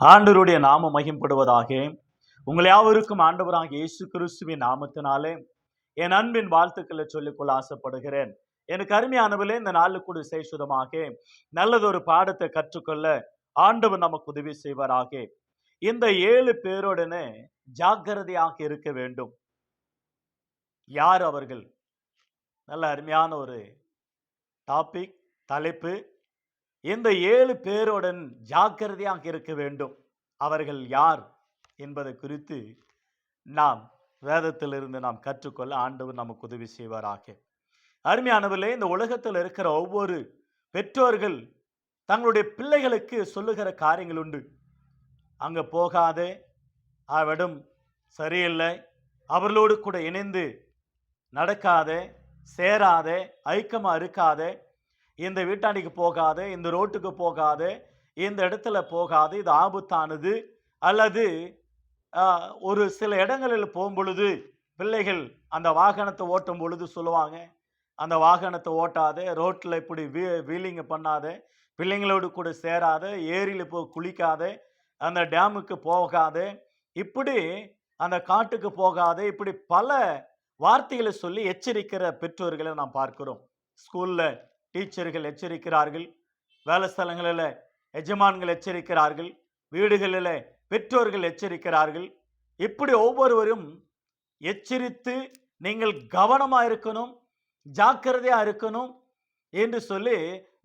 ஆண்டவருடைய நாம மகிம்படுவதாக உங்கள் யாவருக்கும் ஆண்டவராக இயேசு கிறிஸ்துவின் நாமத்தினாலே என் அன்பின் வாழ்த்துக்களை சொல்லிக்கொள்ள ஆசைப்படுகிறேன். எனக்கு அருமையானவிலே இந்த நாளுக்கு கூட விசேஷமாக நல்லதொரு பாடத்தை கற்றுக்கொள்ள ஆண்டவர் நமக்கு உதவி செய்வாராக. இந்த ஏழு பேருடனே ஜாக்கிரதையாக இருக்க வேண்டும். யார் அவர்கள்? நல்ல அருமையான ஒரு டாபிக் தலைப்பு இந்த ஏழு பேருடன் ஜாக்கிரதையாக இருக்க வேண்டும். அவர்கள் யார் என்பது குறித்து நாம் வேதத்திலிருந்து நாம் கற்றுக்கொள்ள ஆண்டவர் நமக்கு உதவி செய்வாராக. அருமையானவர்களே இந்த உலகத்தில் இருக்கிற ஒவ்வொரு பெற்றோர்கள் தங்களுடைய பிள்ளைகளுக்கு சொல்லுகிற காரியங்கள் உண்டு. அங்கே போகாதே அவடும் சரியில்லை அவர்களோடு கூட இணைந்து நடக்காதே சேராதே ஐக்கியமாக இருக்காதே இந்த வீட்டாண்டிக்கு போகாது இந்த ரோட்டுக்கு போகாது இந்த இடத்துல போகாது இது ஆபத்தானது. அல்லது ஒரு சில இடங்களில் போகும் பொழுது பிள்ளைகள் அந்த வாகனத்தை ஓட்டும் பொழுது சொல்லுவாங்க அந்த வாகனத்தை ஓட்டாது ரோட்டில் இப்படி வீ வீலிங்க பண்ணாது பிள்ளைங்களோடு கூட சேராது ஏரியில் போய் குளிக்காது அந்த டேமுக்கு போகாது இப்படி அந்த காட்டுக்கு போகாது இப்படி பல வார்த்தைகளை சொல்லி எச்சரிக்கிற பெற்றோர்களை நாம் பார்க்கிறோம். ஸ்கூலில் டீச்சர்கள் எச்சரிக்கிறார்கள். வேலை ஸ்தலங்களில் எஜமான்கள் எச்சரிக்கிறார்கள். வீடுகளில் பெற்றோர்கள் எச்சரிக்கிறார்கள். இப்படி ஒவ்வொருவரும் எச்சரித்து நீங்கள் கவனமாக இருக்கணும் ஜாக்கிரதையாக இருக்கணும் என்று சொல்லி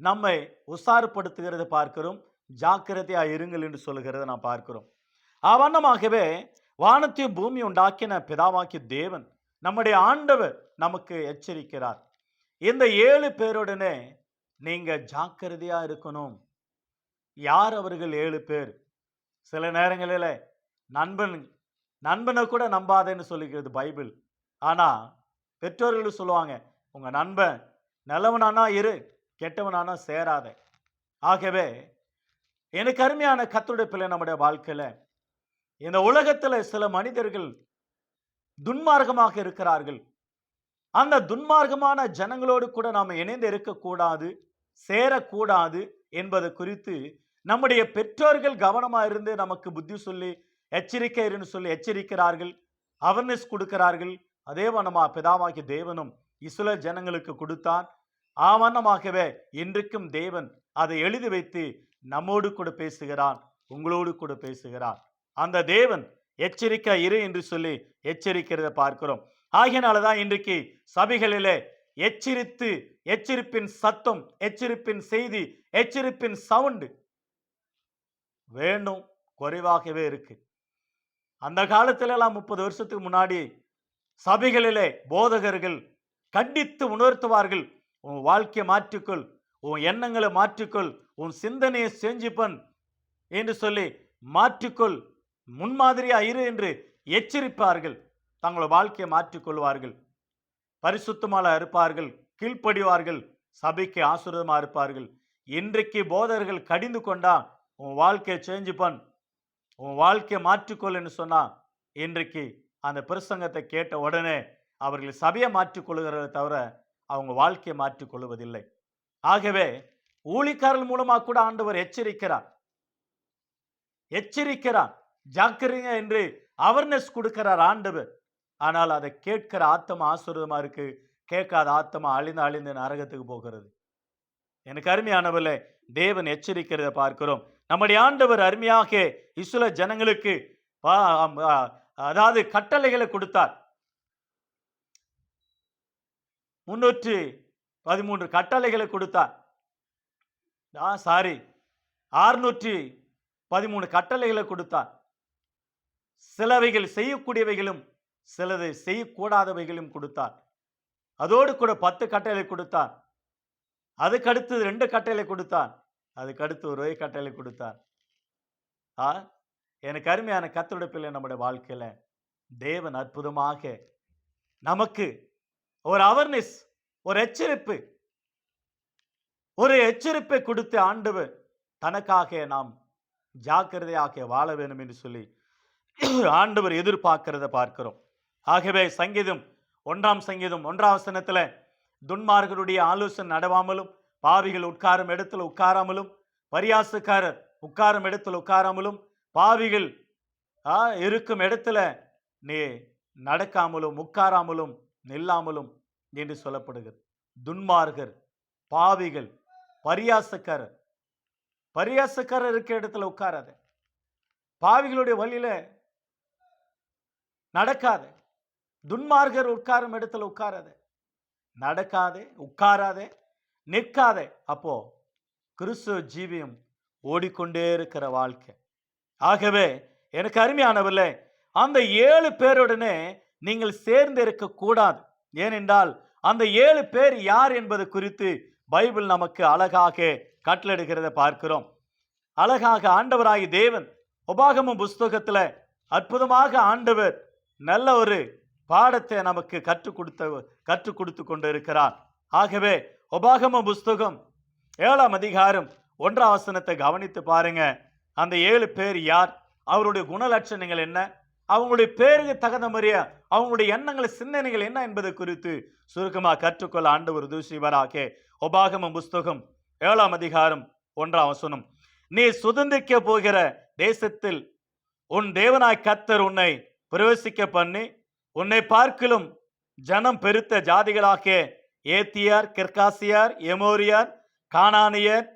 நம்மை உசாரப்படுத்துகிறத பார்க்கிறோம். ஜாக்கிரதையாக இருங்கள் என்று சொல்லுகிறத நான் பார்க்கிறோம். அவண்ணமாகவே வானத்தையும் பூமி உண்டாக்கின பிதாவாக்கிய தேவன் நம்முடைய ஆண்டவர் நமக்கு எச்சரிக்கிறார். இந்த ஏழு பேருடனே நீங்க ஜாக்கிரதையா இருக்கணும். யார் அவர்கள் ஏழு பேர்? சில நேரங்களில் நண்பன் நண்பனை கூட நம்பாதேன்னு சொல்லிக்கிறது பைபிள். ஆனா பெற்றோர்கள் சொல்லுவாங்க உங்க நண்பன் நல்லவனானா இரு கெட்டவனானா சேராத. ஆகவே எனக்கு அருமையான கத்துடைய பிள்ளை நம்முடைய வாழ்க்கையில் இந்த உலகத்தில் சில மனிதர்கள் துன்மார்க்கமாக இருக்கிறார்கள். அந்த துன்மார்க்கமான ஜனங்களோடு கூட நாம் இணைந்து இருக்கக்கூடாது சேரக்கூடாது என்பது குறித்து நம்முடைய பெற்றோர்கள் கவனமாக இருந்து நமக்கு புத்தி சொல்லி எச்சரிக்கை இருன்னு சொல்லி எச்சரிக்கிறார்கள் அவேர்னஸ் கொடுக்கிறார்கள். அதே வண்ணமா பிதாவாகிய தேவனும் இசுல ஜனங்களுக்கு கொடுத்தான். ஆவண்ணமாகவே இன்றைக்கும் தேவன் அதை எழுதி வைத்து நம்மோடு கூட பேசுகிறான் உங்களோடு கூட பேசுகிறான் அந்த தேவன் எச்சரிக்கை இரு என்று சொல்லி எச்சரிக்கிறத பார்க்கிறோம். ஆகையினால தான் இன்றைக்கு சபைகளிலே எச்சரித்து எச்சரிப்பின் சத்தம் எச்சரிப்பின் செய்தி எச்சரிப்பின் சவுண்டு வேண்டும் குறைவாகவே இருக்கு. அந்த காலத்திலலாம் முப்பது வருஷத்துக்கு முன்னாடி சபைகளிலே போதகர்கள் கண்டித்து உணர்த்துவார்கள் உன் வாழ்க்கையை மாற்றிக்கொள் உன் எண்ணங்களை மாற்றிக்கொள் உன் சிந்தனையை செஞ்சுப்பன் என்று சொல்லி மாற்றிக்கொள் முன்மாதிரியா இரு என்று எச்சரிப்பார்கள். தங்கள் வாழ்க்கையை மாற்றிக்கொள்வார்கள் பரிசுத்தமாக இருப்பார்கள். கீழ்ப்படிவார்கள். சபைக்கு ஆசுரதமா இருப்பார்கள். இன்றைக்கு போதகர்கள் கடிந்து கொண்டா உன் வாழ்க்கையை சேஞ்சு பண் உன் வாழ்க்கையை மாற்றிக்கொள்ளுன்னு சொன்னா இன்றைக்கு அந்த பிரசங்கத்தை கேட்ட உடனே அவர்கள் சபையை மாற்றிக்கொள்கிறத தவிர அவங்க வாழ்க்கையை மாற்றிக்கொள்வதில்லை ஆகவே ஊழிக்காரர்கள் மூலமாக கூட ஆண்டவர் எச்சரிக்கிறார். எச்சரிக்கிறார். ஜாக்கிரங்க என்று அவர்னஸ் கொடுக்கிறார் ஆண்டவர். ஆனால் அதை கேட்கிற ஆத்தமா ஆசுரதமா இருக்குது கேட்காத ஆத்தமா அழிந்து அழிந்து நரகத்துக்கு போகிறது. எனக்கு அருமையானவில் தேவன் எச்சரிக்கிறத பார்க்கிறோம். நம்முடைய ஆண்டவர் அருமையாக இசுல ஜனங்களுக்கு அதாவது கட்டளைகளை கொடுத்தார். முன்னூற்று பதிமூன்று கட்டளைகளை கொடுத்தார். ஆ சாரி ஆறுநூற்றி பதிமூணு கட்டளைகளை கொடுத்தார். சிலவைகள் செய்யக்கூடியவைகளும் சிலது செய்யக்கூடாதவைகளும் கொடுத்தார். அதோடு கூட பத்து கட்டளை கொடுத்தார். அதுக்கடுத்து ரெண்டு கட்டளை கொடுத்தார். அதுக்கடுத்து ஒரு கட்டளை கொடுத்தார். ஆ எனக்கு அருமையான கத்தொடுப்பில் நம்முடைய வாழ்க்கையில் தேவன் அற்புதமாக நமக்கு ஒரு அவேர்னஸ் ஒரு எச்சரிப்பு ஒரு எச்சரிப்பை கொடுத்து ஆண்டவர் தனக்காக நாம் ஜாக்கிரதையாக வாழ வேண்டும் என்று சொல்லி ஆண்டவர் எதிர்பார்க்கிறத பார்க்கிறோம். ஆகவே சங்கீதம் ஒன்றாம் சங்கீதம் ஒன்றாம் வசனத்துல துன்மார்களுடைய ஆலோசனை நடவாமலும் பாவிகள் உட்காரும் இடத்துல உட்காராமலும் பரியாசுக்காரர் உட்காரும் இடத்தில் உட்காராமலும் பாவிகள் ஆ, இருக்கும் இடத்துல நீ நடக்காமலும் உட்காராமலும் நில்லாமலும் என்று சொல்லப்படுகிறது. துன்மார்கர் பாவிகள் பரியாசக்காரர். பரியாசக்காரர் இருக்கிற இடத்துல உட்காராத. பாவிகளுடைய வழியில நடக்காத. துன்மார்கர் உட்காரும் இடத்துல உட்காராதே. நடக்காதே உட்காராதே நிற்காதே. அப்போ கிறிஸ்துவ ஜீவியம் ஓடிக்கொண்டே இருக்கிற வாழ்க்கை. ஆகவே எனக்கு அருமையானவில்லை அந்த ஏழு பேருடனே நீங்கள் சேர்ந்து இருக்க கூடாது ஏனென்றால் அந்த ஏழு பேர் யார் என்பது குறித்து பைபிள் நமக்கு அழகாக கட்டளிடுகிறத பார்க்கிறோம். அழகாக ஆண்டவராகி தேவன் உபாகம புஸ்தகத்துல அற்புதமாக ஆண்டவர் நல்ல ஒரு பாடத்தை நமக்கு கற்றுக் கொடுத்த கற்றுக் கொடுத்து கொண்டிருக்கிறார் ஆகவே உபாகம புஸ்தகம் ஏழாம் அதிகாரம் ஒன்றாம் வசனத்தை கவனித்து பாருங்க. அந்த ஏழு பேர் யார்? அவருடைய குணலட்சணங்கள் என்ன? அவங்களுடைய பேருக்கு தகுந்த மாதிரியா? அவங்களுடைய எண்ணங்கள் சிந்தனைகள் என்ன என்பது குறித்து சுருக்கமாக கற்றுக்கொள்ள ஆண்டு ஒரு தூசிவராக உபாகம புஸ்தகம் ஏழாம் அதிகாரம் ஒன்றாம் வசனம். நீ சுதந்திரிக்க போகிற தேசத்தில் உன் தேவனாய் கத்தர் உன்னை பிரவேசிக்க பண்ணி உன்னை பார்க்கிலும் ஜனம் பெருத்த ஜாதிகளாக ஏத்தியார் கிர்காசியார் எமோரியார் கானானியர்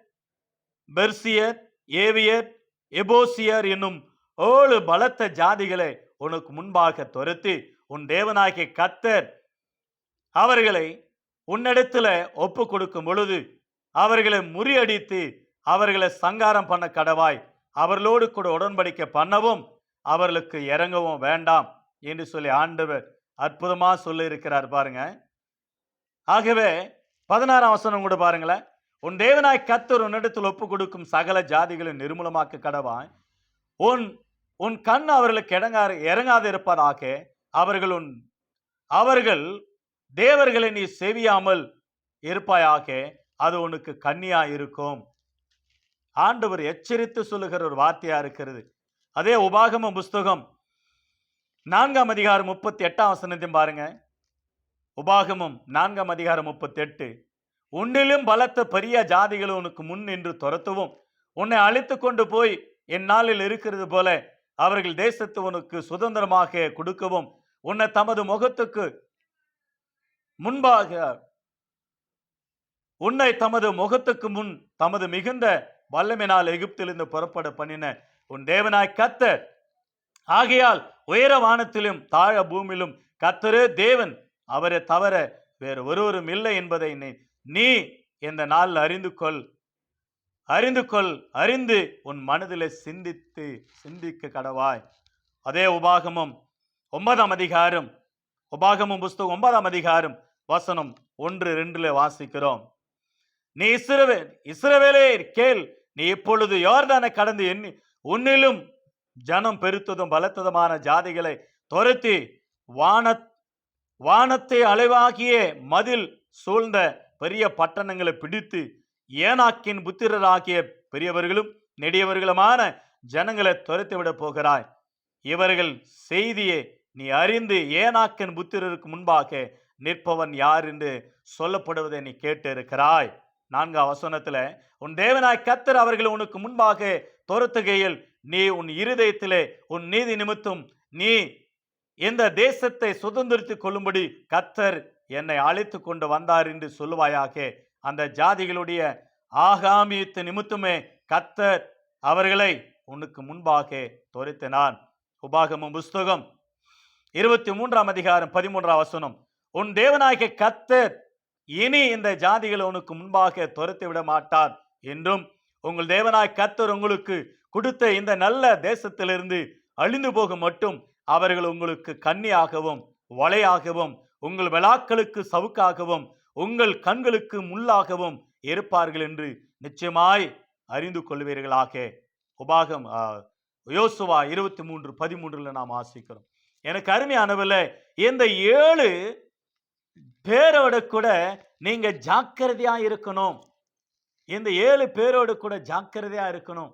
பெர்சியர் ஏவியர் எபோசியர் என்னும் ஏழு பலத்த ஜாதிகளை உனக்கு முன்பாக துரத்தி உன் தேவனாகிய கத்தர் அவர்களை உன்னிடத்துல ஒப்பு கொடுக்கும் பொழுது அவர்களை முறியடித்து அவர்களை சங்காரம் பண்ண கடவாய். அவர்களோடு கூட உடன்படிக்கை பண்ணவும் அவர்களுக்கு இறங்கவும் வேண்டாம். என்று சொல்லி ஆண்டவர் அற்புதமாக சொல்ல இருக்கிறார் பாருங்க. ஆகவே பதினாறாம் வசனம் கூட பாருங்களேன். உன் தேவனாய் கத்தர் உன்னிடத்தில் ஒப்பு கொடுக்கும் சகல ஜாதிகளை நிர்மூலமாக்க கடவாய். உன் உன் கண் அவர்களுக்கு இடங்காது இறங்காது இருப்பதாக அவர்கள் உன் அவர்கள் தேவர்களை நீ செவியாமல் இருப்பாயாக அது உனக்கு கண்ணியா இருக்கும். ஆண்டவர் எச்சரித்து சொல்லுகிற ஒரு வார்த்தையா இருக்கிறது. அதே உபாகம புஸ்தகம் நான்காம் அதிகாரம் முப்பத்தி எட்டாம் வசனத்தையும் பாருங்க. உபாகமும் நான்காம் அதிகாரம் முப்பத்தி எட்டு உன்னிலும் பலத்த பெரிய ஜாதிகள் உனக்கு முன் நின்று துரத்தவும். உன்னை அழைத்து கொண்டு போய் என் நாளில் இருக்கிறது போல அவர்கள் தேசத்து உனக்கு சுதந்திரமாக கொடுக்கவும் உன்னை தமது முகத்துக்கு முன்பாக உன்னை தமது முகத்துக்கு முன் தமது மிகுந்த வல்லமினால் எகிப்திலிருந்து புறப்பட பண்ணின உன் தேவனாய் கத்த ஆகையால் உயர வானத்திலும் தாழ பூமியிலும் கத்தரே தேவன் அவரை தவிர வேறு ஒருவரும் இல்லை என்பதை நீ நீ இந்த நாளில் அறிந்து கொள். அறிந்து கொள். அறிந்து உன் மனதில் சிந்தித்து சிந்திக்க கடவாய். அதே உபாகமும் ஒன்பதாம் அதிகாரம் உபாகமும் புஸ்தகம் ஒன்பதாம் அதிகாரம் வசனம் ஒன்று ரெண்டுல வாசிக்கிறோம். நீ இஸ்ரவே இஸ்ரவேலே கேள். நீ இப்பொழுது யோர்தானை கடந்து எண்ணி உன்னிலும் ஜனம் பெருத்ததும் பலத்ததுமான ஜாதிகளை துரத்தி வான வானத்தை அளவாகிய மதில் சூழ்ந்த பெரிய பட்டணங்களை பிடித்து ஏனாக்கின் புத்திரராகிய பெரியவர்களும் நெடியவர்களுமான ஜனங்களை துரத்திவிடப் போகிறாய். இவர்கள் செய்தியை நீ அறிந்து ஏனாக்கின் புத்திரருக்கு முன்பாக நிற்பவன் யார் என்று சொல்லப்படுவதை நீ கேட்டு இருக்கிறாய் நான்காம் உன் தேவனாய் கத்தர் அவர்கள் உனக்கு முன்பாக துரத்துகையில் நீ உன் இருதயத்திலே உன் நீதி நிமித்தம் நீ இந்த தேசத்தை சுதந்திரித்துக் கொள்ளும்படி கத்தர் என்னை அழைத்து கொண்டு வந்தார் என்று சொல்லுவாயாக அந்த ஜாதிகளுடைய ஆகாமியத்து நிமித்தமே கத்தர் அவர்களை உனக்கு முன்பாக துரைத்தினான் உபாகமும் புஸ்தகம் இருபத்தி மூன்றாம் அதிகாரம் பதிமூன்றாம் வசனம். உன் தேவனாகிய கத்தர் இனி இந்த ஜாதிகளை உனக்கு முன்பாக துரத்தி விட மாட்டார் என்றும் உங்கள் தேவனாய் கத்தர் உங்களுக்கு கொடுத்த இந்த நல்ல தேசத்திலிருந்து அழிந்து போக மட்டும் அவர்கள் உங்களுக்கு கன்னியாகவும் வலையாகவும் உங்கள் விழாக்களுக்கு சவுக்காகவும் உங்கள் கண்களுக்கு முள்ளாகவும் இருப்பார்கள் என்று நிச்சயமாய் அறிந்து கொள்வீர்களாக. உபாகம் யோசுவா இருபத்தி மூன்று பதிமூன்றுல நாம் ஆசிக்கிறோம் எனக்கு அருமையானவில் இந்த ஏழு பேரோட கூட நீங்க ஜாக்கிரதையா இருக்கணும். இந்த ஏழு பேரோடு கூட ஜாக்கிரதையா இருக்கணும்.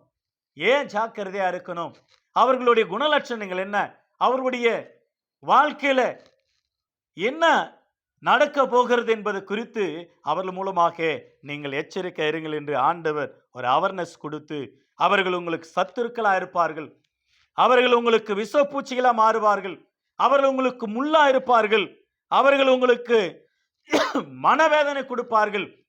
ஏன் ஜாக்கிரதையா இருக்கணும்? அவர்களுடைய குணலட்சணங்கள் என்ன? அவர்களுடைய வாழ்க்கையில என்ன நடக்க போகிறது என்பது குறித்து அவர்கள் மூலமாக நீங்கள் எச்சரிக்கை இருங்கள் என்று ஆண்டவர் ஒரு அவேர்னஸ் கொடுத்து அவர்கள் உங்களுக்கு சத்துருக்களாக இருப்பார்கள். அவர்கள் உங்களுக்கு விஷப்பூச்சிகளாக மாறுவார்கள். அவர்கள் உங்களுக்கு முள்ளா இருப்பார்கள். அவர்கள் உங்களுக்கு மனவேதனை கொடுப்பார்கள்.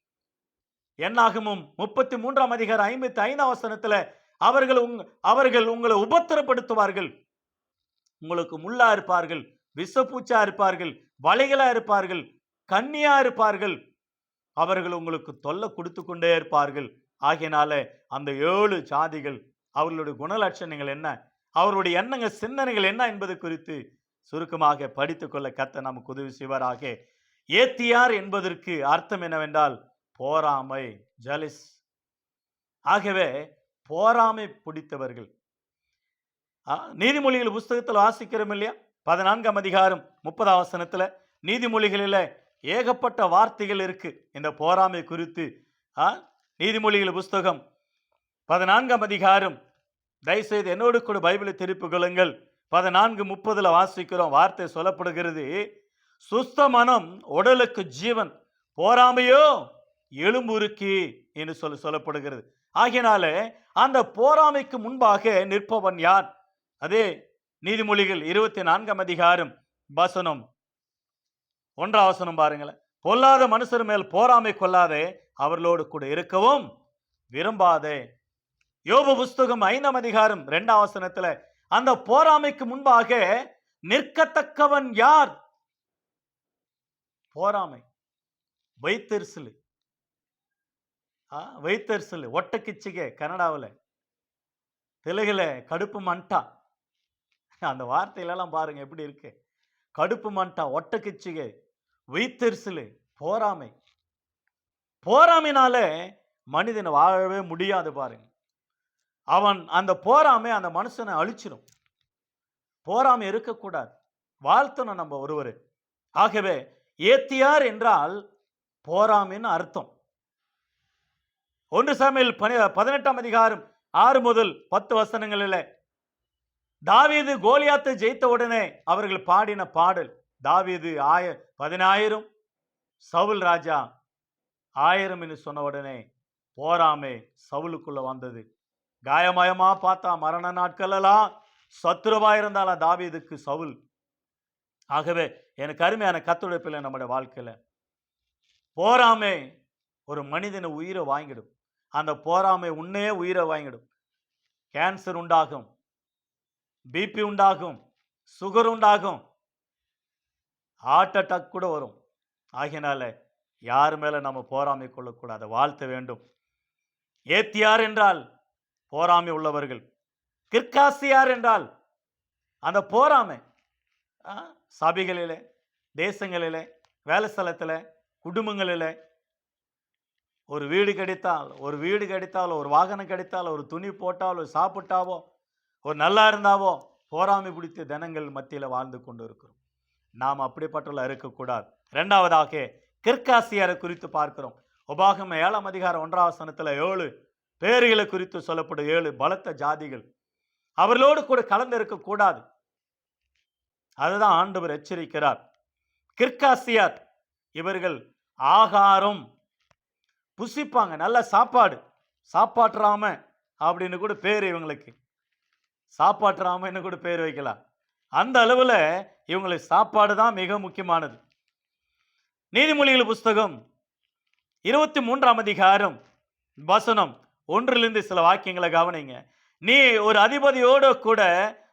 என்னாகமும்? முப்பத்தி மூன்றாம் அதிகாரம் ஐம்பத்தி ஐந்தாம் வசனத்துல அவர்கள் உங் அவர்கள் உங்களை உபத்திரப்படுத்துவார்கள். உங்களுக்கு முள்ளா இருப்பார்கள் விஷப்பூச்சா இருப்பார்கள் வலைகளா இருப்பார்கள் கண்ணியா இருப்பார்கள். அவர்கள் உங்களுக்கு தொல்லை கொடுத்து கொண்டே இருப்பார்கள். ஆகையினால அந்த ஏழு ஜாதிகள் அவர்களுடைய குணலட்சணங்கள் என்ன? அவருடைய எண்ணங்கள் சிந்தனைகள் என்ன என்பது குறித்து சுருக்கமாக படித்துக்கொள்ள கத்த நமக்கு உதவி செய்வாராக. ஏத்தியார் என்பதற்கு அர்த்தம் என்னவென்றால் போராமை ஜலிஸ். ஆகவே போராமை பிடித்தவர்கள். நீதிமொழிகள் புஸ்தகத்தில் வாசிக்கிறோம் இல்லையா? பதினான்காம் அதிகாரம் முப்பதாம் வசனத்தில் நீதிமொழிகளில் ஏகப்பட்ட வார்த்தைகள் இருக்குது இந்த போராமை குறித்து. ஆ, நீதிமொழிகள் புஸ்தகம் பதினான்காம் அதிகாரம். தயவுசெய்து என்னோடு கூட பைபிளை திருப்பிக் கொள்ளுங்கள். பதினான்கு முப்பதில் வாசிக்கிறோம். வார்த்தை சொல்லப்படுகிறது சுஸ்த மனம் உடலுக்கு ஜீவன். போராமையோ எலும்புருக்கி என்று சொல்ல சொல்லப்படுகிறது. ஆகையினால அந்த போராமைக்கு முன்பாக நிற்பவன் யார்? அதே நீதிமொழிகள் இருபத்தி நான்காம் அதிகாரம் வசனம். ஒன்றாம் வசனம் பாருங்களேன். பொல்லாத மனுஷர் மேல் போராமை கொள்ளாதே அவர்களோடு கூட இருக்கவும் விரும்பாதே. யோபு புஸ்தகம் ஐந்தாம் அதிகாரம் இரண்டாம் வசனத்துல அந்த போராமைக்கு முன்பாக நிற்கத்தக்கவன் யார்? போராமை வைத்தெரிசல். வைத்தெரிசல் ஒட்டக்கிச்சிகை கனடாவில். தெலுங்குல கடுப்பு மண்டா. அந்த வார்த்தையிலலாம் பாருங்க எப்படி இருக்கு. கடுப்பு மண்டா ஒட்டக்கிச்சிகை வைத்தெரிசல் போராமை போராமைனால மனிதன் வாழவே முடியாது பாருங்க. அவன் அந்த போராமை அந்த மனுஷனை அழிச்சிடும் போராமை இருக்கக்கூடாது. வாழ்த்தணும் நம்ம ஒருவர். ஆகவே ஏத்தியார் என்றால் போராமைன்னு அர்த்தம். ஒன்று சாமியில் பனி பதினெட்டாம் அதிகாரம் ஆறு முதல் பத்து வசனங்களில் தாவீது கோலியாத்தை ஜெயித்த உடனே அவர்கள் பாடின பாடல் தாவீது ஆய பதினாயிரம் சவுல் ராஜா ஆயிரம் என்று சொன்ன உடனே போராமே சவுலுக்குள்ள வந்தது. காயமயமா பார்த்தா மரண நாட்களெல்லாம் சத்துருவா இருந்தாலும் தாவீதுக்கு சவுல். ஆகவே எனக்கு அருமையான கத்துடைப்பில் நம்முடைய வாழ்க்கையில் போராமே ஒரு மனிதனை உயிரை வாங்கிடும். அந்த போராமை உன்னே உயிரை வாங்கிடும். கேன்சர் உண்டாகும். பிபி உண்டாகும். சுகர் உண்டாகும். ஹார்ட் அட்டாக் கூட வரும். ஆகினால யார் மேலே நம்ம போராமை கொள்ளக்கூடாது? வாழ்த்த வேண்டும். ஏத்தியார் என்றால் போராமை உள்ளவர்கள். கிற்காசியார் என்றால் அந்த போராமை ஆ, சபைகளிலே தேசங்களிலே வேலை ஸ்தலத்தில் குடும்பங்களில் ஒரு வீடு கிடைத்தால் ஒரு வீடு கிடைத்தால் ஒரு வாகனம் கிடைத்தால் ஒரு துணி போட்டாலோ சாப்பிட்டாவோ ஒரு நல்லா இருந்தாவோ போராமை பிடித்த தினங்கள் மத்தியில் வாழ்ந்து கொண்டு இருக்கிறோம். நாம் அப்படிப்பட்டுள்ள இருக்கக்கூடாது. ரெண்டாவதாக கிற்காசியாரை குறித்து பார்க்கிறோம். உபாகம் ஏழாம் அதிகாரம் ஒன்றாவசனத்தில் ஏழு பேர்களை குறித்து சொல்லப்படும் ஏழு பலத்த ஜாதிகள். அவர்களோடு கூட கலந்து இருக்கக்கூடாது. அதுதான் ஆண்டவர் எச்சரிக்கிறார். கிற்காசியார் இவர்கள் ஆகாரம் புசிப்பாங்க. நல்ல சாப்பாடு. சாப்பாட்டுறாம அப்படின்னு கூட பேர் இவங்களுக்கு. சாப்பாட்டுறாமன்னு கூட பேர் வைக்கலாம். அந்த அளவில் இவங்களுக்கு சாப்பாடு தான் மிக முக்கியமானது. நீதிமொழிகள் புஸ்தகம் இருபத்தி மூன்றாம் அதிகாரம் வசனம் ஒன்றிலிருந்து சில வாக்கியங்களை கவனிங்க. நீ ஒரு அதிபதியோடு கூட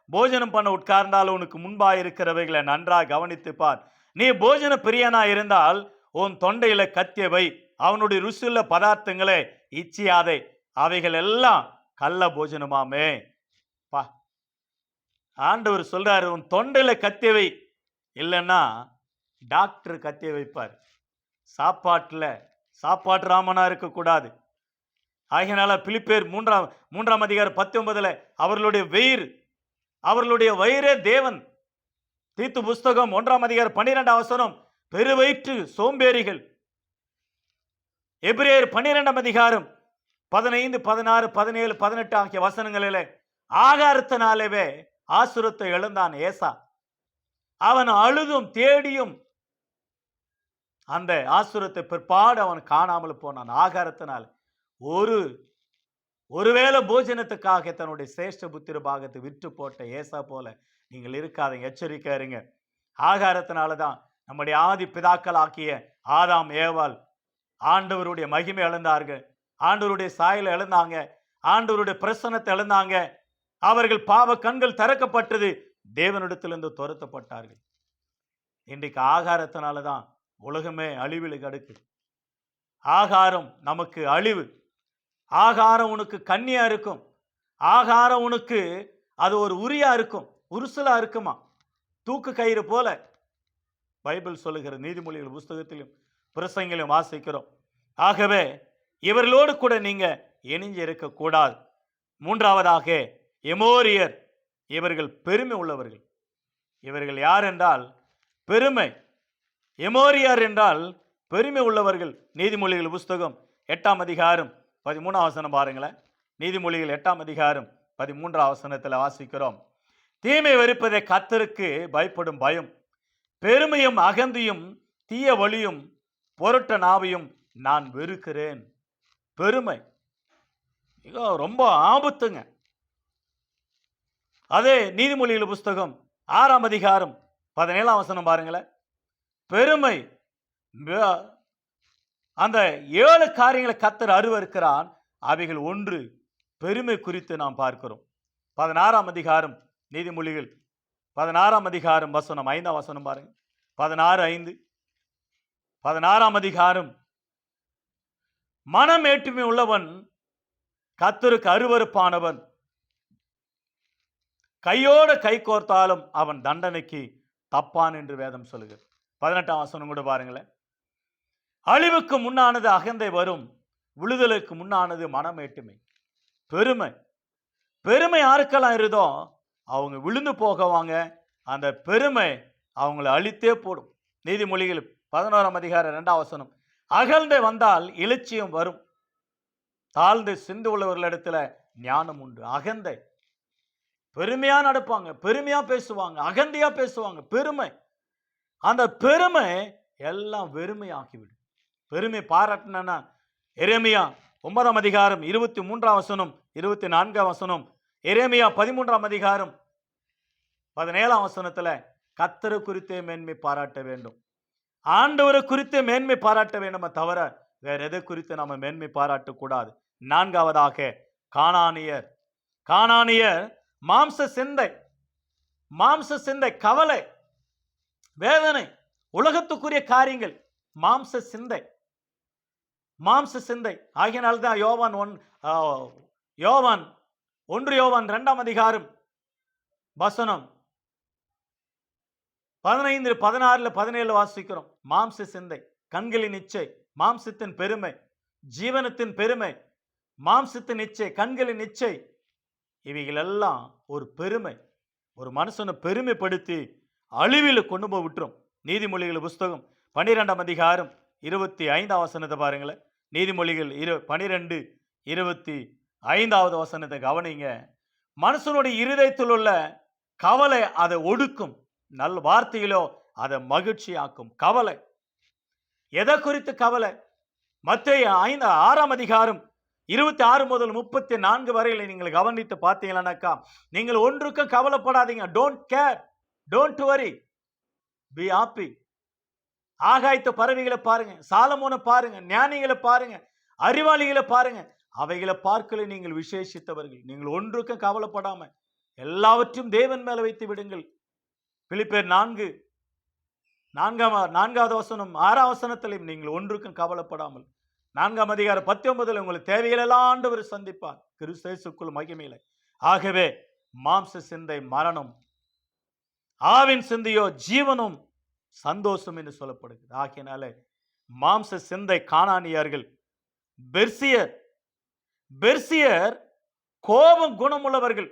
போஜனம் பண்ண உட்கார்ந்தால் உனக்கு முன்பாக இருக்கிறவைகளை நன்றாக கவனித்து பார் நீ போஜன பிரியனா இருந்தால் உன் தொண்டையில் கத்தியவை அவனுடைய ருசியுள்ள பதார்த்தங்களை இச்சியாதே அவைகள் எல்லாம் கள்ள போஜனமாமே. பா. ஆண்டவர் சொல்றாரு உன் தொண்டையில கத்தியவை இல்லைன்னா டாக்டர் கத்திய வைப்பார். சாப்பாட்டில் சாப்பாட்டு ராமனா இருக்கக்கூடாது. ஆகியனால பிலிப்பேர் மூன்றாம் மூன்றாம் அதிகாரம் பத்தொன்பதுல அவர்களுடைய வயிறு அவர்களுடைய வயிறே தேவன். தீத்து புஸ்தகம் ஒன்றாம் அதிகாரம் பன்னிரெண்டாம் அவசரம் பெருவயிற்று சோம்பேறிகள் எபிரேயர் பன்னிரெண்டாம் அதிகாரம் பதினைந்து பதினாறு பதினேழு பதினெட்டு ஆகிய வசனங்களிலே ஆகாரத்தினாலேவே ஆசுரத்தை எழுந்தான் ஏசா. அவன் அழுதும் தேடியும் அந்த ஆசுரத்தை பிற்பாடு அவன் காணாமல் போனான். ஆகாரத்தினால் ஒரு ஒருவேளை போஜனத்துக்காக தன்னுடைய சிரேஷ்ட புத்திர பாகத்தை விற்று போட்ட ஏசா போல நீங்கள் இருக்காதீங்க எச்சரிக்கை இருங்க. ஆகாரத்தினால தான் நம்முடைய ஆதி பிதாக்கள் ஆக்கிய ஆதாம் ஏவாள் ஆண்டவருடைய மகிமை இழந்தார்கள் ஆண்டவருடைய சாயலை இழந்தாங்க ஆண்டவருடைய பிரசன்னத்தை இழந்தாங்க அவர்கள் பாவ கண்கள் திறக்கப்பட்டது. தேவனிடத்திலிருந்து துரத்தப்பட்டார்கள். இன்றைக்கு ஆகாரத்தினால தான் உலகமே அழிவில் கடுக்கு. ஆகாரம் நமக்கு அழிவு. ஆகாரம் உனக்கு கன்னியா இருக்கும். ஆகாரம் உனக்கு அது ஒரு உரியா இருக்கும். உருசலா இருக்குமா? தூக்கு கயிறு போல. பைபிள் சொல்லுகிற நீதிமொழிகள் புஸ்தகத்திலும் பிரசங்கிலும் வாசிக்கிறோம். ஆகவே இவர்களோடு கூட நீங்க இணைஞ்சு இருக்கக்கூடாது. மூன்றாவதாக எமோரியர் இவர்கள் பெருமை உள்ளவர்கள். இவர்கள் யார் என்றால் பெருமை. எமோரியர் என்றால் பெருமை உள்ளவர்கள். நீதிமொழிகள் புஸ்தகம் எட்டாம் அதிகாரம் பதிமூணாம் வசனம் பாருங்களேன். நீதிமொழிகள் எட்டாம் அதிகாரம் பதிமூன்றாம் வசனத்தில் வாசிக்கிறோம். தீமை வெறுப்பதை கத்தருக்கு பயப்படும் பயம். பெருமையும் அகந்தியும் தீய வழியும் பொருட்ட நாவையும் நான் வெறுக்கிறேன். பெருமை. மிக ரொம்ப ஆபத்துங்க. அதே நீதிமொழிகள் புஸ்தகம் ஆறாம் அதிகாரம் பதினேழாம் வசனம் பாருங்களேன். பெருமை. அந்த ஏழு காரியங்களை கத்தர் அருவருக்கிறான் அவைகள் ஒன்று. பெருமை குறித்து நாம் பார்க்கிறோம். பதினாறாம் அதிகாரம் நீதிமொழிகள். பதினாறாம் அதிகாரம் வசனம் ஐந்தாம் வசனம் பாருங்க. பதினாறு ஐந்து. பதினாறாம் அதிகாரம். ஏற்றுமை உள்ளவன் கத்தருக்கு அருவருப்பானவன். கையோட கை கோர்த்தாலும் அவன் தண்டனைக்கு தப்பான் என்று வேதம் சொல்லுகிறது. பதினெட்டாம் வசனம் கூட பாருங்களேன். அழிவுக்கு முன்னானது அகந்தை வரும் விழுதலுக்கு முன்னானது மனம் ஏற்றுமை. பெருமை. பெருமை யாருக்கெல்லாம் இருதோ அவங்க விழுந்து போகவாங்க. அந்த பெருமை அவங்கள அழித்தே போடும். நீதிமொழிகளும் பதினோராம் அதிகாரம் ரெண்டாம் வசனம். அகழ்ந்து வந்தால் எழுச்சியும் வரும். தாழ்ந்து சிந்து உள்ளவர்களிடத்துல ஞானம் உண்டு. அகந்தை. பெருமையா நடப்பாங்க. பெருமையா பேசுவாங்க. அகந்தையா பேசுவாங்க. பெருமை. அந்த பெருமை எல்லாம் வெறுமையாக்கிவிடும் பெருமை பாராட்டினா எரேமியா ஒன்பதாம் அதிகாரம் இருபத்தி மூன்றாம் வசனம் இருபத்தி நான்காம் வசனம். எரேமியா பதிமூன்றாம் அதிகாரம் பதினேழாம் வசனத்துல கத்தரு குறித்தே மேன்மை பாராட்ட வேண்டும். ஆண்டவரை குறித்து மேன்மை பாராட்ட வேண்டுமே தவிர வேற எதை குறித்து நம்ம மேன்மை பாராட்டக்கூடாது. நான்காவதாக காணானியர் காணானியர் மாம்ச சிந்தை மாம்ச சிந்தை கவலை வேதனை உலகத்துக்குரிய காரியங்கள் மாம்ச சிந்தை. மாம்ச சிந்தை. ஆகியனால்தான் யோவான் ஒன் யோவான் ஒன்று யோவான் இரண்டாம் அதிகாரம் வசனம். பதினைந்து பதினாறுல பதினேழு வாசிக்கிறோம். மாம்ச சிந்தை கண்களின் இச்சை மாம்சத்தின் பெருமை ஜீவனத்தின் பெருமை மாம்சத்தின் இச்சை கண்களின் இச்சை. இவைகள் எல்லாம் ஒரு பெருமை. ஒரு மனுஷனை பெருமைப்படுத்தி அழிவில் கொண்டு போய் விட்டுரும். நீதிமொழிகள் புஸ்தகம் பன்னிரெண்டாம் அதிகாரம் இருபத்தி ஐந்தாம் வசனத்தை பாருங்களேன். நீதிமொழிகள் இரு பனிரெண்டு இருபத்தி ஐந்தாவது வசனத்தை கவனிங்க. மனுஷனுடைய இருதயத்தில் உள்ள கவலை அதை ஒடுக்கும். நல் வார்த்தையிலோ அதை மகிழ்ச்சியாக்கும் கவலை. எதை குறித்து கவலை? மத்திய ஐந்து ஆறாம் அதிகாரம் இருபத்தி ஆறு முதல் முப்பத்தி நான்கு வரையில் நீங்கள் கவனித்து பார்த்தீங்களானாக்கா நீங்கள் ஒன்றுக்கும் கவலைப்படாதீங்க. Don't care don't worry be happy ஆகாயத்து பறவைகளை பாருங்க சாலமோனை பாருங்க ஞானிகளை பாருங்க அறிவாளிகளை பாருங்க. அவைகளை பார்க்கல நீங்கள் விசேஷித்தவர்கள். நீங்கள் ஒன்றுக்கும் கவலைப்படாம எல்லாவற்றையும் தேவன் மேல வைத்து விடுங்கள். பிலிப்பேர் நான்கு நான்காம் நான்காவது வசனம் ஆறாம் வசனத்திலையும் நீங்கள் ஒன்றுக்கும் கவலைப்படாமல் நான்காம் அதிகாரம் பத்தொன்பதில் உங்களுக்கு தேவைகளெல்லாம் ஆண்டவர் சந்திப்பார். கிறிஸ்தேசுக்குள் மகிமையில. ஆகவே மாம்ச சிந்தை மரணம் ஆவின் சிந்தையோ ஜீவனும் சந்தோஷம் என்று சொல்லப்படுகிறது. ஆகையினால மாம்ச சிந்தை காணானியார்கள் பெர்சியர் பெர்சியர் கோபம் குணமுள்ளவர்கள்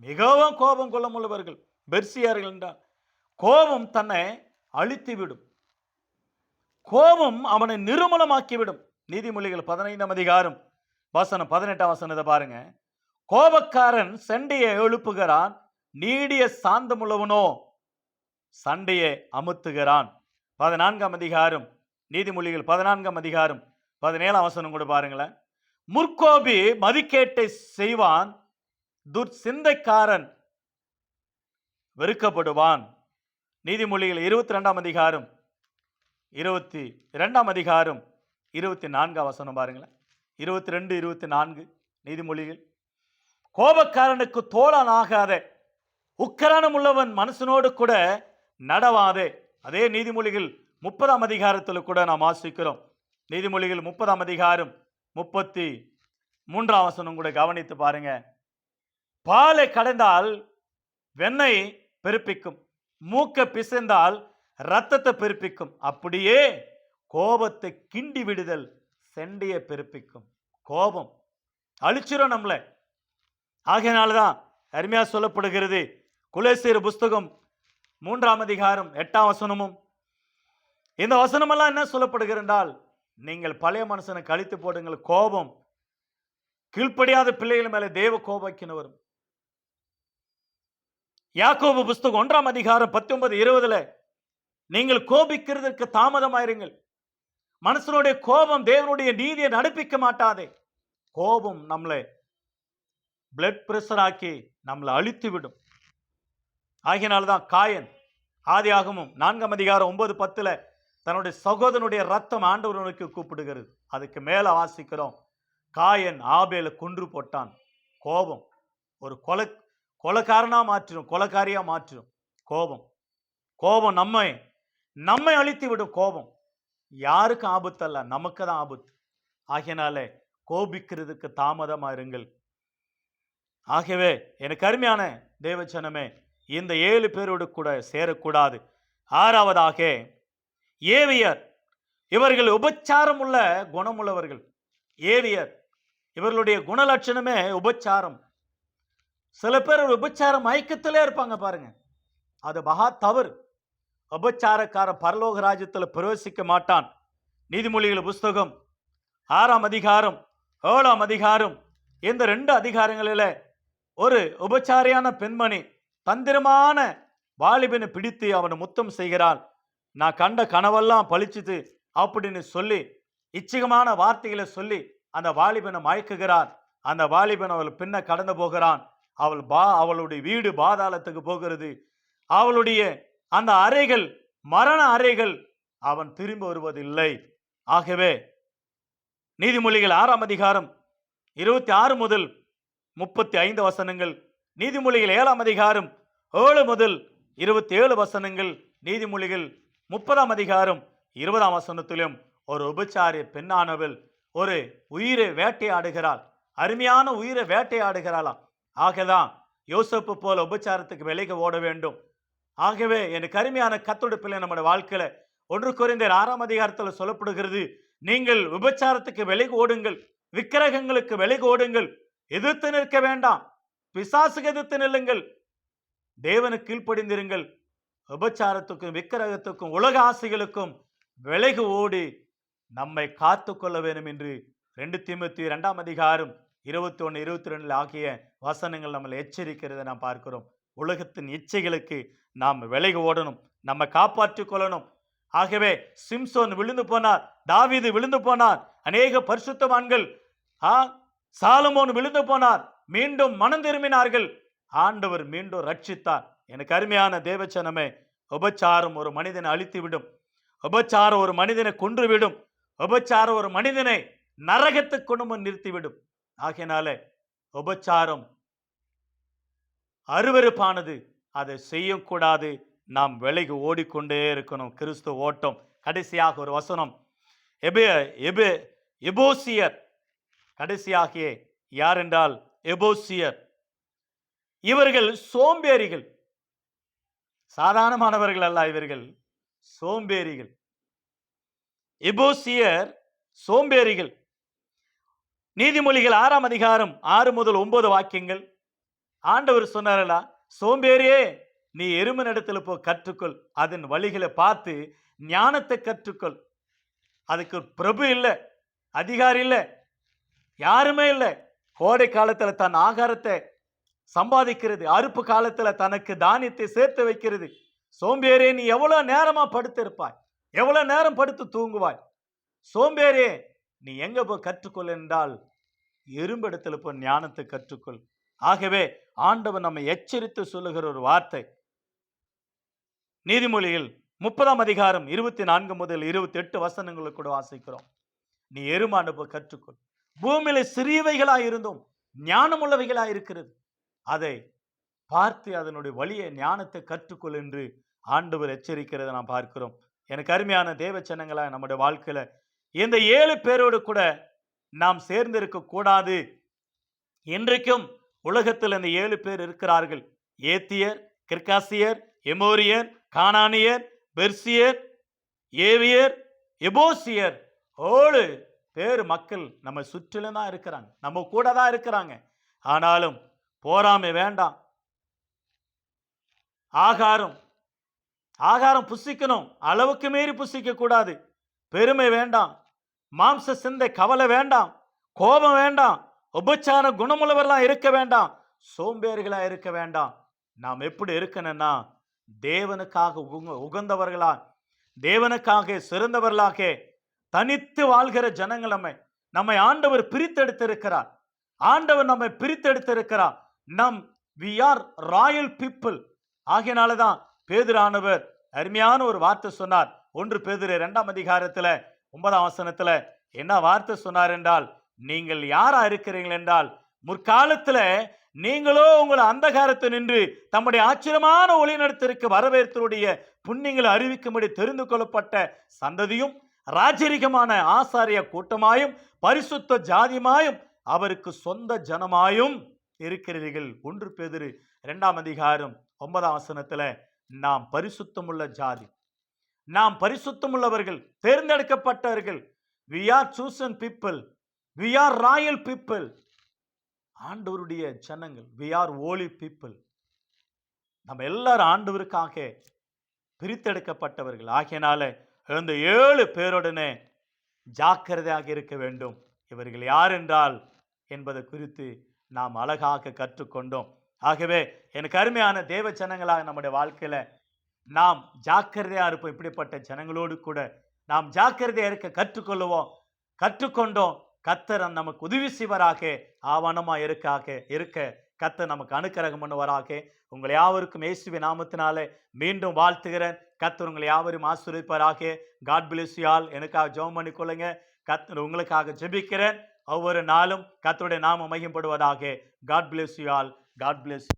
மிகவும் கோபம் குணமுள்ளவர்கள் பெர்சியார்கள் என்றால் கோபம் தன்னை அழித்துவிடும். கோபம் அவனை நிர்மலமாக்கிவிடும். நீதிமொழிகள் பதினைந்தாம் அதிகாரம் வசனம் பதினெட்டாம் வசனத்தை பாருங்க. கோபக்காரன் சண்டையை எழுப்புகிறான் நீடிய சாந்தமுள்ளவனோ சண்டையை அமுத்துகிறான். பதினான்காம் அதிகாரம் நீதிமொழிகள் பதினான்காம் அதிகாரம் பதினேழாம் வசனம் கூட பாருங்களேன். முற்கோபி மதிக்கேட்டை செய்வான் துர்சிந்தைக்காரன் வெறுக்கப்படுவான். நீதிமொழிகள் இருபத்தி ரெண்டாம் அதிகாரம் இருபத்தி இரண்டாம் அதிகாரம் இருபத்தி நான்காம் வசனம் பாருங்களேன். இருபத்தி ரெண்டு இருபத்தி நான்கு நீதிமொழிகள். கோபக்காரனுக்கு தோழன் ஆகாதே உக்கரானம் உள்ளவன் மனுஷனோடு கூட நடவாதே. அதே நீதிமொழிகள் முப்பதாம் அதிகாரத்தில் கூட நாம் வாசிக்கிறோம். நீதிமொழிகள் முப்பதாம் அதிகாரம் முப்பத்தி மூன்றாம் வசனம் கூட கவனித்து பாருங்க. பாலை கடந்தால் வெண்ணெய் பெருப்பிக்கும். மூக்க பிசைந்தால் ரத்தத்தை பெருப்பிக்கும். அப்படியே கோபத்தை கிண்டி விடுதல் செண்டையை பெருப்பிக்கும். கோபம். அழிச்சிரும் நம்மளை. ஆகையினால்தான் அருமையாக சொல்லப்படுகிறது. குலேசீர் புஸ்தகம் மூன்றாம் அதிகாரம் எட்டாம் வசனமும். இந்த வசனமெல்லாம் என்ன சொல்லப்படுகிறென்றால் நீங்கள் பழைய மனுஷனை கழித்து போடுங்கள். கோபம். கீழ்ப்படியாத பிள்ளைகள் மேலே தேவ கோபக்கின வரும் யாக்கோபு புஸ்தகம் ஒன்றாம் அதிகாரம் பத்தொன்பது இருபதுல நீங்கள் கோபிக்கிறதற்கு தாமதமாயிருங்கள். மனுஷனுடைய கோபம் தேவனுடைய நீதியை நடப்பிக்க மாட்டாதே. கோபம் நம்மளை பிளட் பிரஷர் ஆக்கி நம்மளை அழித்து விடும் ஆகினால்தான் காயன் ஆதியாகமும் நான்காம் அதிகாரம் ஒன்பது பத்துல தன்னுடைய சகோதரனுடைய ரத்தம் ஆண்டவனுக்கு கூப்பிடுகிறது. அதுக்கு மேல வாசிக்கிறோம். காயன் ஆபேல கொன்று போட்டான். கோபம் ஒரு கொலை கொலைக்காரனாக மாற்றிடும் கொலைக்காரியாக மாற்றிடும். கோபம். கோபம் நம்மை நம்மை அழித்து விடும் கோபம். யாருக்கும் ஆபத்தல்ல? நமக்கு தான் ஆபத்து. ஆகையினால கோபிக்கிறதுக்கு தாமதமாக இருங்கள். ஆகவே எனக்கு அருமையான தேவச்சனமே இந்த ஏழு பேரோடு கூட சேரக்கூடாது. ஆறாவதாக ஏவியர். இவர்கள் உபச்சாரம் உள்ள குணமுள்ளவர்கள். ஏவியர். இவர்களுடைய குணலட்சணமே உபச்சாரம். சில பேர் ஒரு உபச்சார மயக்கத்திலே இருப்பாங்க பாருங்க. அது மகா தவறு. உபச்சாரக்கார பரலோக ராஜ்யத்தில் பிரவேசிக்க மாட்டான். நீதிமொழிகள் புஸ்தகம் ஆறாம் அதிகாரம் ஏழாம் அதிகாரம் இந்த ரெண்டு அதிகாரங்களில் ஒரு உபச்சாரியான பெண்மணி தந்திரமான வாலிபனை பிடித்து அவனை முத்தம் செய்கிறாள். நான் கண்ட கனவெல்லாம் பழிச்சுது அப்படின்னு சொல்லி இச்சிகமான வார்த்தைகளை சொல்லி அந்த வாலிபனை மயக்குகிறார். அந்த வாலிபன் அவள் பின்ன கடந்து போகிறான். அவள் பா அவளுடைய வீடு பாதாளத்துக்கு போகிறது. அவளுடைய அந்த அறைகள் மரண அறைகள் அவன் திரும்பி வருவதில்லை. ஆகவே நீதிமொழிகள் ஆறாம் அதிகாரம் இருபத்தி ஆறு முதல் முப்பத்தி ஐந்து வசனங்கள் நீதிமொழிகள் ஏழாம் அதிகாரம் ஏழு முதல் இருபத்தி ஏழு வசனங்கள் நீதிமொழிகள் முப்பதாம் அதிகாரம் இருபதாம் வசனத்திலும் ஒரு உபச்சாரிய பெண்ணானவள் ஒரு உயிரை வேட்டையாடுகிறாள். அருமையான உயிரை வேட்டையாடுகிறாளாம். ஆகதான் யோசப்பு போல உபச்சாரத்துக்கு விலைக்கு ஓட வேண்டும். ஆகவே எனக்கு அருமையான கத்தோட பிள்ளை நம்முடைய வாழ்க்கையில ஒன்று குறைந்தர் ஆறாம் அதிகாரத்தில் சொல்லப்படுகிறது நீங்கள் விபச்சாரத்துக்கு விலைக்கு ஓடுங்கள் விக்கிரகங்களுக்கு விலைக்கு ஓடுங்கள் எதிர்த்து நிற்க வேண்டாம் பிசாசுக்கு எதிர்த்து நில்லுங்கள் தேவனுக்கு கீழ்ப்படிந்திருங்கள் விபச்சாரத்துக்கும் விக்கிரகத்துக்கும் உலக ஆசைகளுக்கும் விலகு ஓடி நம்மை காத்து கொள்ள வேண்டும் என்று ரெண்டு தீமத்தி இரண்டாம் அதிகாரம் இருபத்தொன்று இருபத்தி ரெண்டில் ஆகிய வசனங்கள் நம்மளை எச்சரிக்கிறதை நாம் பார்க்கிறோம். உலகத்தின் இச்சைகளுக்கு நாம் விலகி ஓடணும். நம்ம காப்பாற்றிக் கொள்ளணும். ஆகவே சிம்சோன் விழுந்து போனார் தாவிது விழுந்து போனார் அநேக பரிசுத்தவான்கள் ஆ சாலமோன் விழுந்து போனார் மீண்டும் மனம் திரும்பினார்கள். ஆண்டவர் மீண்டும் ரட்சித்தார் எனக்கு அருமையான தேவச்சனமே உபச்சாரம் ஒரு மனிதனை அழித்துவிடும். உபச்சாரம் ஒரு மனிதனை கொன்றுவிடும். உபச்சாரம் ஒரு மனிதனை நரகத்துக்கு கொண்டு நிறுத்திவிடும். ஆகையினாலே உபச்சாரம் அருவருப்பானது. அதை செய்யக்கூடாது. நாம் விலைக்கு ஓடிக்கொண்டே இருக்கணும். கிறிஸ்து ஓட்டம். கடைசியாக ஒரு வசனம். எபே எபே எபோசியர். கடைசியாகிய யார் என்றால் எபோசியர். இவர்கள் சோம்பேறிகள். சாதாரணமானவர்கள் அல்ல இவர்கள். சோம்பேறிகள். எபோசியர் சோம்பேறிகள். நீதிமொழிகள் ஆறாம் அதிகாரம் ஆறு முதல் ஒன்பது வாக்கியங்கள். ஆண்டவர் சொன்னாரலா சோம்பேறியே நீ எருமன் இடத்துல போ கற்றுக்கொள். அதன் வழிகளை பார்த்து ஞானத்தை கற்றுக்கொள். அதுக்கு பிரபு இல்லை அதிகாரி இல்லை யாருமே இல்லை. கோடை காலத்தில் தன் ஆகாரத்தை சம்பாதிக்கிறது அறுப்பு காலத்தில் தனக்கு தானியத்தை சேர்த்து வைக்கிறது. சோம்பேறியே நீ எவ்வளோ நேரமா படுத்து இருப்பாய் நேரம் படுத்து தூங்குவாய்? சோம்பேறியே நீ எங்க போய் கற்றுக்கொள் என்றால் எறும்பிடத்தில் போய் ஞானத்தை கற்றுக்கொள். ஆகவே ஆண்டவர் நம்மை எச்சரித்து சொல்லுகிற ஒரு வார்த்தை. நீதிமொழியில் முப்பதாம் அதிகாரம் இருபத்தி நான்கு முதல் இருபத்தி எட்டு வசனங்களை கூட வாசிக்கிறோம். நீ எருமாண்டு கற்றுக்கொள். பூமியில சிறியவைகளாக இருந்தும் ஞானமுள்ளவைகளாக இருக்கிறது. அதை பார்த்து அதனுடைய வழியை ஞானத்தை கற்றுக்கொள் என்று ஆண்டவர் எச்சரிக்கிறதை நாம் பார்க்கிறோம். எனக்கு அருமையான தேவ நம்முடைய வாழ்க்கையில இந்த ஏழு பேரோடு கூட நாம் சேர்ந்திருக்க கூடாது. இன்றைக்கும் உலகத்தில் இந்த ஏழு பேர் இருக்கிறார்கள். ஏத்தியர் கிர்காசியர் எமோரியர் கானானியர் பெர்சியர் ஏவியர் எபோசியர். ஓழு பேர் மக்கள் நம்ம சுற்றிலும் தான் இருக்கிறாங்க. நம்ம கூட தான் இருக்கிறாங்க. ஆனாலும் போராமை வேண்டாம். ஆகாரம். ஆகாரம் புசிக்கணும். அளவுக்கு மீறி புசிக்க கூடாது. பெருமை வேண்டாம். மாம்ச சிந்தை கவலை வேண்டாம் கோபம் வேண்டாம் உபச்சார குணமுள்ளவர்களாக இருக்க வேண்டாம் சோம்பேறிகளா இருக்க வேண்டாம். நாம் எப்படி இருக்கணும்னா தேவனுக்காக உங்க உகந்தவர்களா தேவனுக்காக சிறந்தவர்களாக தனித்து வாழ்கிற ஜனங்கள் நம்மை நம்மை ஆண்டவர் பிரித்தெடுத்திருக்கிறார். ஆண்டவர் நம்மை பிரித்தெடுத்திருக்கிறார். நம் வி ஆர் ராயல் பீப்புள் ஆகையினால தான் பேதுரானவர் அருமையான ஒரு வார்த்தை சொன்னார். ஒன்று பேதுரு இரண்டாம் அதிகாரத்துல ஒன்பதாம் வசனத்துல என்ன வார்த்தை சொன்னார் என்றால் நீங்கள் யாரா இருக்கிறீர்கள் என்றால் முற்காலத்துல நீங்களோ உங்களை அந்தகாரத்தை நின்று தம்முடைய ஆச்சரியமான ஒளி நடத்திற்கு புண்ணியங்களை அறிவிக்கும்படி தெரிந்து கொள்ளப்பட்ட சந்ததியும் ராஜரிகமான ஆசாரிய கூட்டமாயும் பரிசுத்த ஜாதியுமாயும் அவருக்கு சொந்த ஜனமாயும் இருக்கிறீர்கள். ஒன்று பேதிரு இரண்டாம் அதிகாரம் ஒன்பதாம் வசனத்துல நாம் பரிசுத்தமுள்ள ஜாதி. நாம் பரிசுத்தமுள்ளவர்கள் தேர்ந்தெடுக்கப்பட்டவர்கள். We are chosen people we are royal people ஆண்டவருடைய ஜனங்கள் வி ஆர் ஓலி பீப்புள் நம்ம எல்லாரும் ஆண்டவருக்காக பிரித்தெடுக்கப்பட்டவர்கள். ஆகையினால இந்த ஏழு பேருடனே ஜாக்கிரதையாக இருக்க வேண்டும். இவர்கள் யார் என்றால் என்பதை குறித்து நாம் அழகாக கற்றுக்கொண்டோம். ஆகவே எனக்கு அருமையான தேவ ஜனங்களாக நம்முடைய வாழ்க்கையில நாம் ஜாக்கிரதையாக இருப்போம். இப்படிப்பட்ட ஜனங்களோடு கூட நாம் ஜாக்கிரதையாக இருக்க கற்றுக்கொள்ளுவோம். கற்றுக்கொண்டோம். கத்தர் நமக்கு உதவி செய்வராக. ஆவணமாக இருக்காக. இருக்க கத்தர் நமக்கு அனுக்கிரகம் பண்ணுவாராக. உங்களை யாவருக்கும் இயேசுவி நாமத்தினாலே மீண்டும் வாழ்த்துகிறேன். கத்தர் உங்களை யாவரும் ஆசிரியப்பராக காட் பிளஸ் யால் எனக்காக ஜெபம் பண்ணிக்கொள்ளுங்க கத்தர் உங்களுக்காக ஜெபிக்கிறேன். ஒவ்வொரு நாளும் கத்தருடைய நாமம் மையப்படுவதாக God bless you all God bless